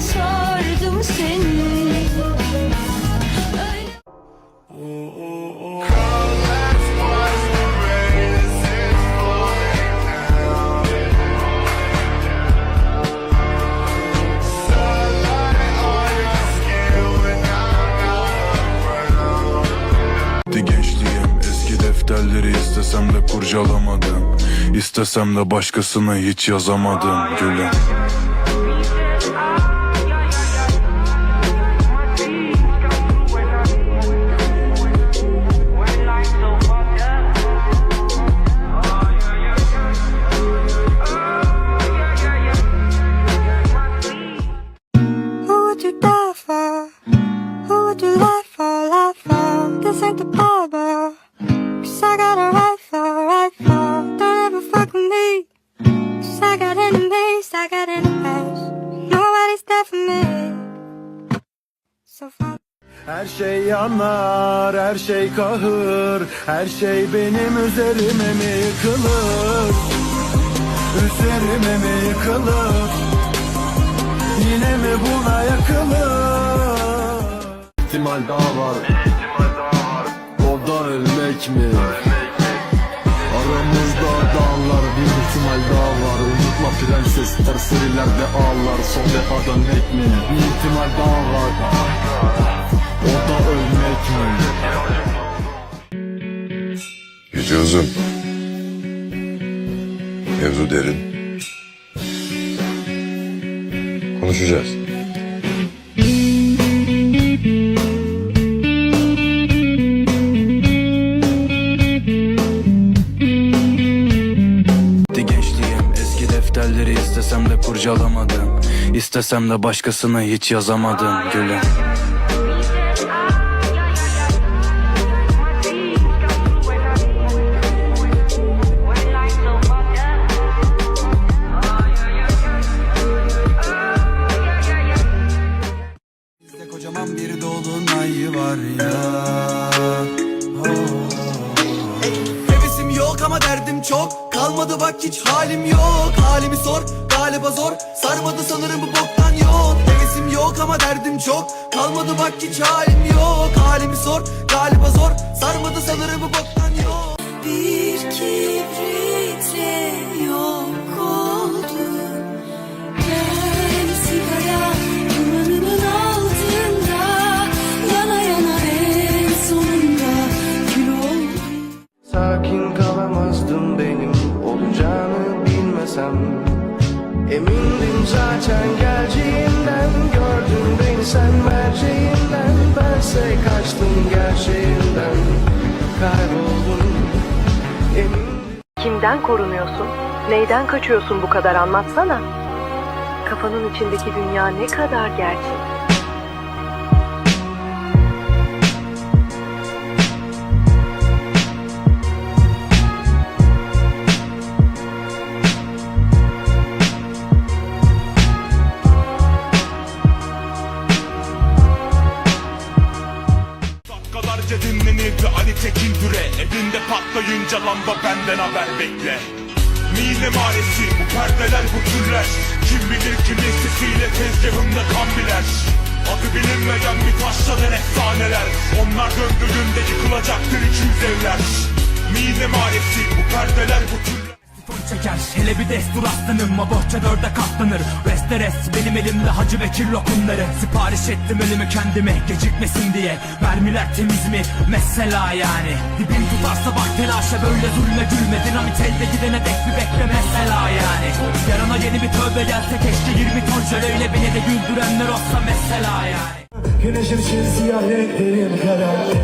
sordum seni. Defterleri istesem de kurcalamadım. İstesem de başkasına hiç yazamadım gülüm Her şey yanar, her şey kahır Her şey benim üzerime mi yıkılır? Üzerime mi yıkılır? Yine mi buna yakılır? İhtimal daha var. Ondan ölmek mi? Aramızda dağlar bir ihtimal daha var Unutma prenses tersilerde ağlar Son defa dönmek mi Bir ihtimal daha var O da ölmek mi Gece uzun. Mevzu derin. Konuşacağız. Kurcalamadım. İstesem de başkasına hiç yazamadım gülüm ama derdim çok. Kalmadı bak hiç halim yok. Halimi sor galiba zor. Sarmadı sanırım bu boktan yok. Bir kibritle yok oldum Ben sigara dumanının altında Yana yana en sonunda kül oldum. Sakin kalamazdım benim olacağını bilmesem. Emindim zaten Kimden korunuyorsun? Neyden kaçıyorsun bu kadar anlatsana. Kafanın içindeki dünya ne kadar gerçek. Dakikalarca dinlenirdi Ali Tekin Türe Evinde patlayınca lamba benden haber bekle. Mine maresi bu perdeler bu türler. Kim bilir kimin sesiyle tezgahımda kan biler. Adı bilinmeyen bir taşlanan efsaneler. Onlar döndüğünde yıkılacaktır 200 evler. Mine maresi bu perdeler bu türler Fon çeker. Hele bir destur aslanım Ma bohça dörde katlanır. Resteres benim elimde Hacı Bekir lokumları. Sipariş ettim ölümü kendime Gecikmesin diye. Mermiler temiz mi? Mesela yani. Dibim tutarsa bak telaşa böyle zulme gülme Dinamit elde gidene dek bir bekle mesela yani. Yarına yeni bir tövbe gelse keşke 20 ton jöleyle beni de güldürenler olsa mesela yani. Güneşim için siyah renklerim kararlı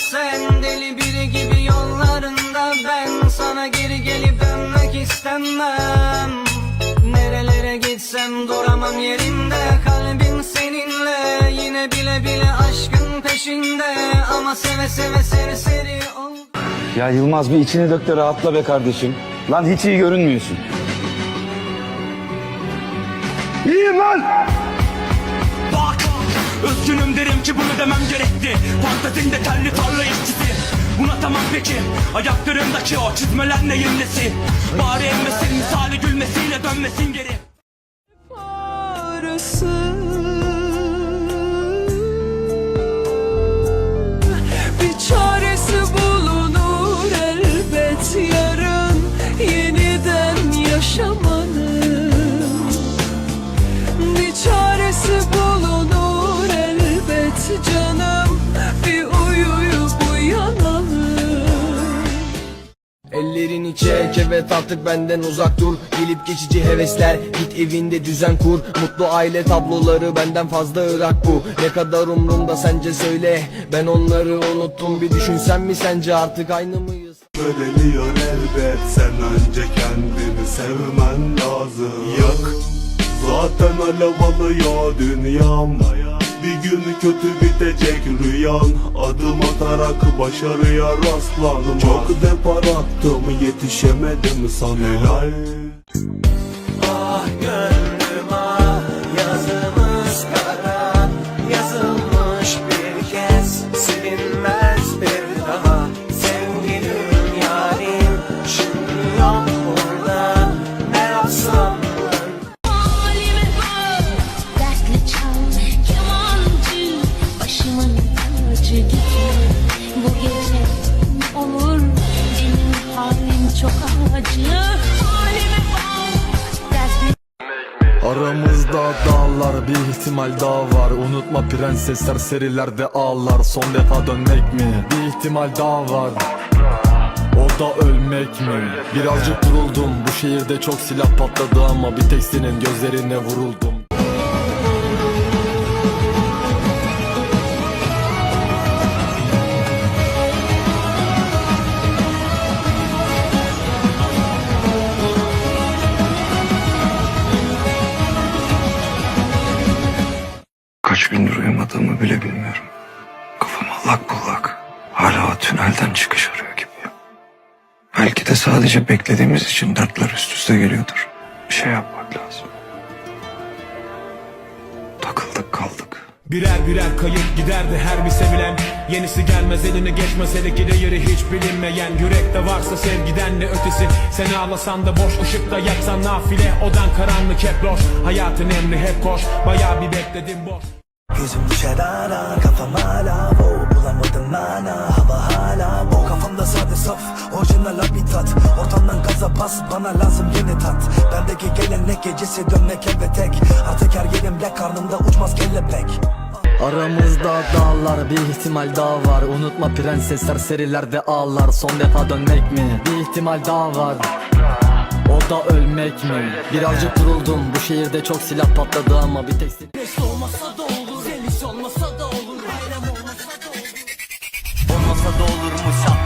sen Deli biri gibi yollarında ben Sana geri gelip dönmek istemem Nerelere gitsem duramam yerinde Kalbim seninle yine bile bile aşkın peşinde Ama seve seve serseri ol Ya Yılmaz bir içini dök de rahatla be kardeşim. Lan hiç iyi görünmüyorsun. İyiyim lan! Üzgünüm derim ki bunu demem gerekti. Fantezinde telli tarla işçisi. Buna tamam peki. Ayaklarımdaki o çizmeler neyin nesi? Bari emmesin misali gülmesiyle dönmesin geri Ellerini çek. Evet artık benden uzak dur. Gelip geçici hevesler git evinde düzen kur. Mutlu aile tabloları benden fazla ırak bu. Ne kadar umrumda sence söyle. Ben onları unuttum. Bir düşünsen mi sence? Artık aynı mıyız? Köreliyor elbet. Sen önce kendini sevmen lazım. Yak zaten alev alıyor dünyam Bir gün kötü bitecek rüyan. Adım atarak başarıya rastladım Çok depar attım yetişemedim sana. Helal Aramızda dağlar bir ihtimal daha var. Unutma prenses serserilerde ağlar. Son defa dönmek mi? Bir ihtimal daha var. O da ölmek mi? Birazcık duruldum Bu şehirde çok silah patladı ama Bir tek senin gözlerine vuruldum gündür uyumadığımı bile bilmiyorum. Kafam allak bullak. Hala tünelden çıkış arıyor gibiyim. Belki de sadece beklediğimiz için dertler üst üste geliyordur. Bir şey yapmak lazım. Takıldık kaldık. Birer birer kayıp giderdi her bir sevilen Yenisi gelmez eline geçmez hele gide yeri hiç bilinmeyen Yürekte varsa sevgiden ne ötesi Sen ağlasan da boş ışıkta yaksan nafile Odan karanlık hep loş Hayatın emri hep koş Bayağı bir bekledim boş Gözüm düşer ara kafam hala wow Bulamadım mana hava hala wow Kafamda sade saf orijinal habitat. Ortamdan gaza bas bana lazım yeni tat. Bendeki gelenek gecesi dönmek eve tek. Artık her yerimde karnımda uçmaz kelebek. Aramızda dağlar bir ihtimal daha var. Unutma prenses serserilerde ağlar. Son defa dönmek mi? Bir ihtimal daha var. O da ölmek mi? Birazcık duruldum Bu şehirde çok silah patladı ama bir tek senin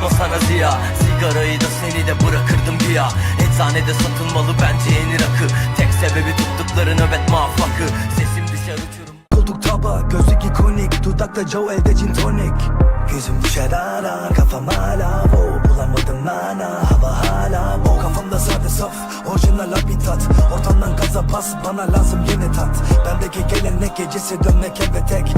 olurmuş atmasana ziya. Sigarayı da seni de bırakırdım bir ya Eczanede satılmalı bence yeni rakı. Tek sebebi tuttukları nöbet muvaffakı. Sesim düşer uçurum. Koltuk taba gözlük ikonik Dudakta Joe elde gin tonic. Gözüm düşer ara kafam hala wow. Bulamadım mana hava hala wow. Kafamda sade saf orijinal habitat. Ortamdan gaza bas bana lazım yeni tat. Bendeki gelenek gecesi dönmek eve tek